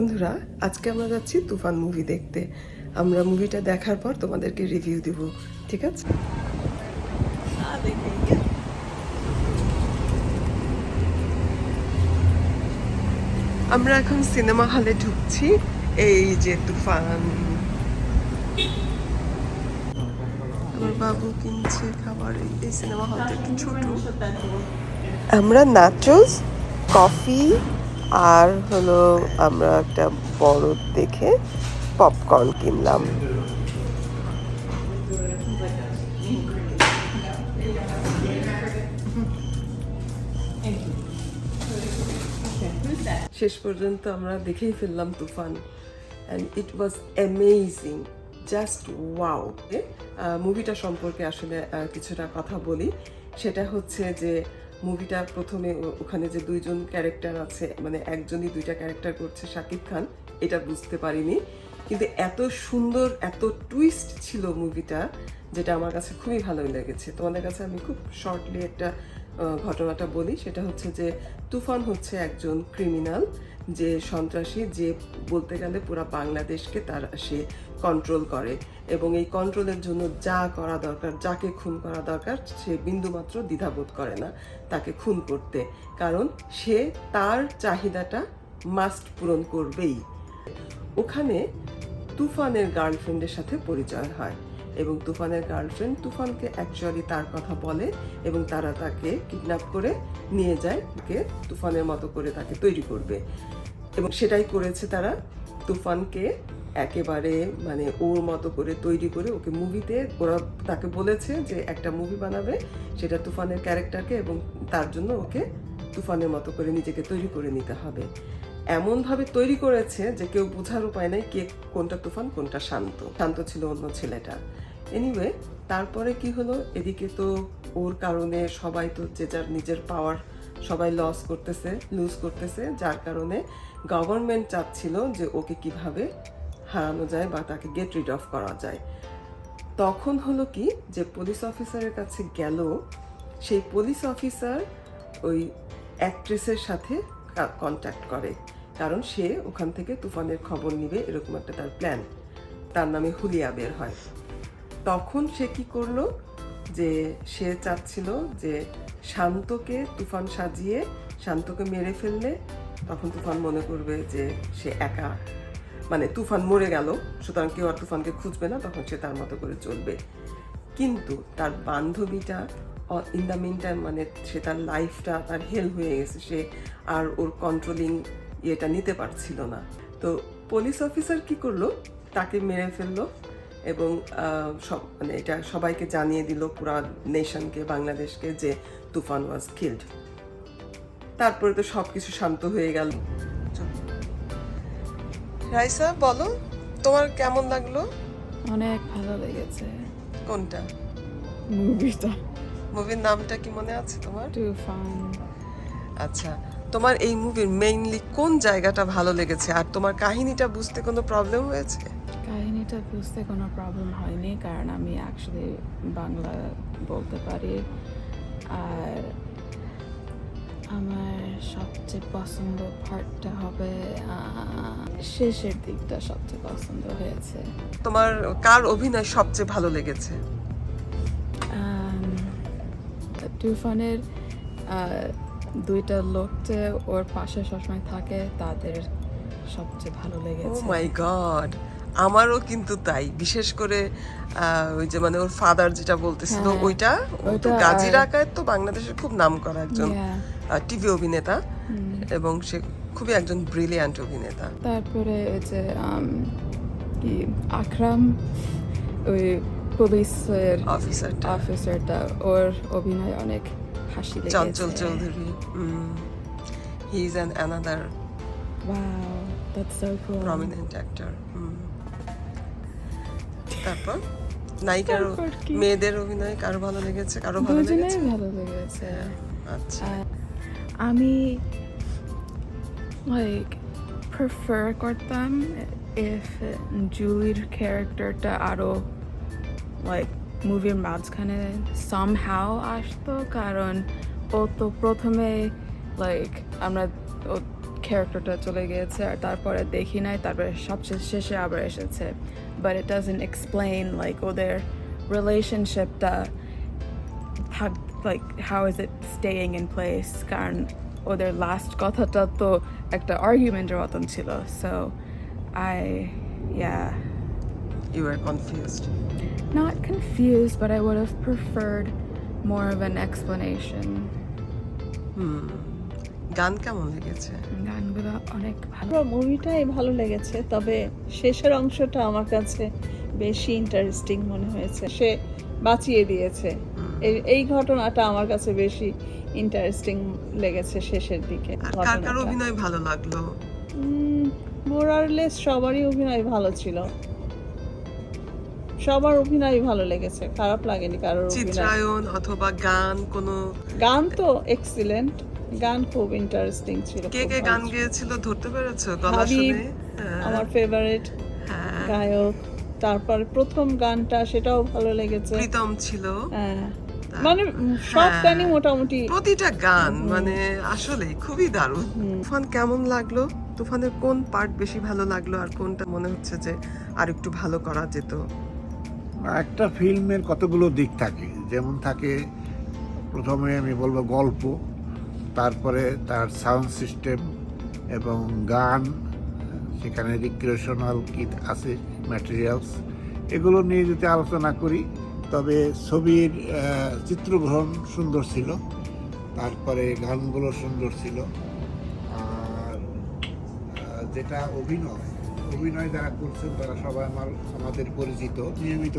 বন্ধুরা, আজকে আমরা যাচ্ছি তুফান মুভি দেখতে। আমরা মুভিটা দেখার পর তোমাদেরকে রিভিউ দিব, ঠিক আছে? আমরা এখন সিনেমা হলে ঢুকছি, এই যে তুফান। আমার বাবু কিনছে খাবার, এই- সিনেমা হলটা একটু ছোট। আমরা নাচোস কফি আর হলো আমরা একটা বড় দেখে পপকর্ন কিনলাম। শেষ পর্যন্ত আমরা দেখেই ফেললাম Toofan. And it was amazing just wow মুভিটা সম্পর্কে আসলে কিছুটা কথা বলি। সেটা হচ্ছে যে মুভিটা প্রথমে ওখানে যে দুইজন ক্যারেক্টার আছে মানে একজনই দুইটা ক্যারেক্টার করছে শাকিব খান, এটা বুঝতে পারিনি। কিন্তু এত সুন্দর, এত টুইস্ট ছিল মুভিটা, যেটা আমার কাছে খুবই ভালো লেগেছে। তোমাদের কাছে আমি খুব শর্টলি একটা ঘটনাটা বলি, সেটা হচ্ছে যে তুফান হচ্ছে একজন ক্রিমিনাল যে সন্ত্রাসী, যে বলতে গেলে পুরো বাংলাদেশকে তার, সে কন্ট্রোল করে এবং এই কন্ট্রোলের জন্য যা করা দরকার, যাকে খুন করা দরকার, সে বিন্দুমাত্র দ্বিধাবোধ করে না তাকে খুন করতে। কারণ সে তার চাহিদাটা মাস্ট পূরণ করবেই। ওখানে তুফানের গার্লফ্রেন্ডের সাথে পরিচয় হয় এবং তুফানের গার্লফ্রেন্ড তুফানকে অ্যাকচুয়ালি তার কথা বলে এবং তারা তাকে কিডন্যাপ করে নিয়ে যায়, ওকে তুফানের মতো করে তাকে তৈরি করবে। এবং সেটাই করেছে তারা তুফানকে একেবারে মানে ওর মতো করে তৈরি করে ওকে মুভিতে ওরা তাকে বলেছে যে একটা মুভি বানাবে, সেটা তুফানের ক্যারেক্টারকে এবং তার জন্য ওকে তুফানের মতো করে নিজেকে তৈরি করে নিতে হবে। এমনভাবে তৈরি করেছে যে কেউ বোঝার উপায় নাই কে কোনটা তুফান, কোনটা শান্ত। শান্ত ছিল অন্য ছেলেটা। এনিওয়ে তারপরে কি হলো? এদিকে তো ওর কারণে সবাই তো যে যার নিজের পাওয়ার সবাই লস করতেছে লুজ করতেছে, যার কারণে গভর্নমেন্ট চাচ্ছিল যে ওকে কীভাবে হারানো যায় বা তাকে গেট রিড অফ করা যায়। তখন হলো কি যে পুলিশ অফিসারের কাছে গেল, সেই পুলিশ অফিসার ওই অ্যাক্ট্রেসের সাথে কন্ট্যাক্ট করে। কারণ সে ওখান থেকে তুফানের খবর নিবে, এরকম একটা তার প্ল্যান তার নামে হুলিয়া বের হয়। তখন সে কি করল যে সে চাচ্ছিল যে শান্তকে তুফান সাজিয়ে, শান্তকে মেরে ফেললে। তখন তুফান মনে করবে যে সে একা মানে তুফান মরে গেল, সুতরাং কেউ আর তুফানকে খুঁজবে না, তখন সে তার মতো করে চলবে। কিন্তু তার বান্ধবীটা ইন দ্য মিন টাইম মানে সে তার লাইফটা তার হেল হয়ে গেছে, সে আর ওর কন্ট্রোলিং ইয়েটা নিতে পারছিল না। তো পুলিশ অফিসার কি করল? তাকে মেরে ফেলল এবং সব মানে এটা সবাইকে জানিয়ে দিল পুরা নেশনকে বাংলাদেশকে যে তুফান ওয়াজ কিল্ড তারপরে তো সব কিছু শান্ত হয়ে গেল। রাইসা বলো তোমার কেমন লাগল? অনেক ভালো লেগেছে। কোনটা? মুভিটা। মুভির নামটা কি মনে আছে তোমার? তুফান আচ্ছা তোমার এই মুভির মেইনলি কোন জায়গাটা ভালো লেগেছে? আর তোমার কাহিনীটা বুঝতে কোনো প্রবলেম হয়েছে? কাহিনীটা বুঝতে কোনো প্রবলেম হয়নি কারণ আমি অ্যাকচুয়ালি বাংলা বলতে পারি। আর আমার সবচেয়ে পছন্দ পার্টটা হবে শেষের দিকটা সবচেয়ে পছন্দ হয়েছে। তোমার কার অভিনয় সবচেয়ে ভালো লেগেছে? তুফানের দুইটা লোক যে ওর পাশে সবসময় থাকে তাদের সবচেয়ে ভালো ও লেগেছে। মাই গড আমারও কিন্তু তাই। বিশেষ করে আহ, ওই যে মানে ওর ফাদার যেটা বলতেছিল হ্যাঁ, ওইটা ও তো গাজী রাকায়েত তো বাংলাদেশের খুব নাম করা একজন. টিভি অভিনেতা এবং সে খুবই একজন ব্রিলিয়ান্ট অভিনেতা। তারপরে ওই যে কি আকরাম ওই পুলিশের অফিসারটা অফিসারটা ওর অভিনয় অনেক হাসি লেগেছে। Chanchal Chowdhury he is an another Wow, that's so cool. Prominent actor তারপর নায়িকার মেয়েদের অভিনয় কারও ভালো লেগেছে কারও ভালো লেগেছে? ভালো লেগেছে। আচ্ছা। আর আমি, like, prefer করতাম if জুলির ক্যারেক্টারটা আরও, like মুভির মাঝখানে somehow আসতো, কারণ ও তো প্রথমে, like, আমরা ও ক্যারেক্টারটা চলে গিয়েছে আর তারপরে দেখি নাই, তারপরে সবচেয়ে শেষে আবার এসেছে। But it doesn't explain like ওদের রিলেশনশিপটা থাক like how is it staying in place কারণ ওদের লাস্ট কথাটা তো একটা আর্গুমেন্টের মতন ছিল so I yeah you are confused not confused but I would have preferred more of an explanation. গান কেমন লেগেছে? গানগুলো অনেক ভালো। মুভিটাই ভালো লেগেছে তবে শেষের অংশটা আমার কাছে বেশি ইন্টারেস্টিং মনে হয়েছে। সে বাঁচিয়ে দিয়েছে। এই ঘটনাটা আমার কাছে বেশি ইন্টারেস্টিং লেগেছে শেষের দিকে কার কার অভিনয় ভালো লাগল? মোরারলেস সবারই অভিনয় ভালো ছিল। সবার অভিনয় ভালো লেগেছে খারাপ লাগেনি কারোর চিত্রায়ন অথবা গান কোনো? গান তো এক্সিলেন্ট গান খুব ইন্টারেস্টিং ছিল কে কে গান গেয়েছিল ধরতে পেরেছ? গলা শুনে? হ্যাঁ, আমার ফেভারিট হ্যাঁ। গায়ক তারপরে প্রথম গানটা সেটাও ভালো লেগেছে। প্রীতম ছিল। হ্যাঁ। মানে সব হ্যাঁ। গানই মোটামুটি প্রতিটা গান মানে আসলে খুবই দারুণ। তুফান কেমন লাগল? তুফানের কোন পার্ট বেশি ভালো লাগল আর কোনটা মনে হচ্ছে যে আর একটু ভালো করা যেত? একটা ফিল্মের কতগুলো দিক থাকে। যেমন থাকে প্রথমে আমি বলব গল্প তারপরে তার সাউন্ড সিস্টেম এবং গান সেখানে রিক্রিয়েশনাল কি আছে ম্যাটেরিয়ালস এগুলো নিয়ে যদি আলোচনা করি তবে ছবির চিত্রগ্রহণ সুন্দর ছিল, তারপরে গানগুলো সুন্দর ছিল, আর যেটা অভিনয় অভিনয় যারা করছেন তারা সবাই আমার, আমাদের পরিচিত, নিয়মিত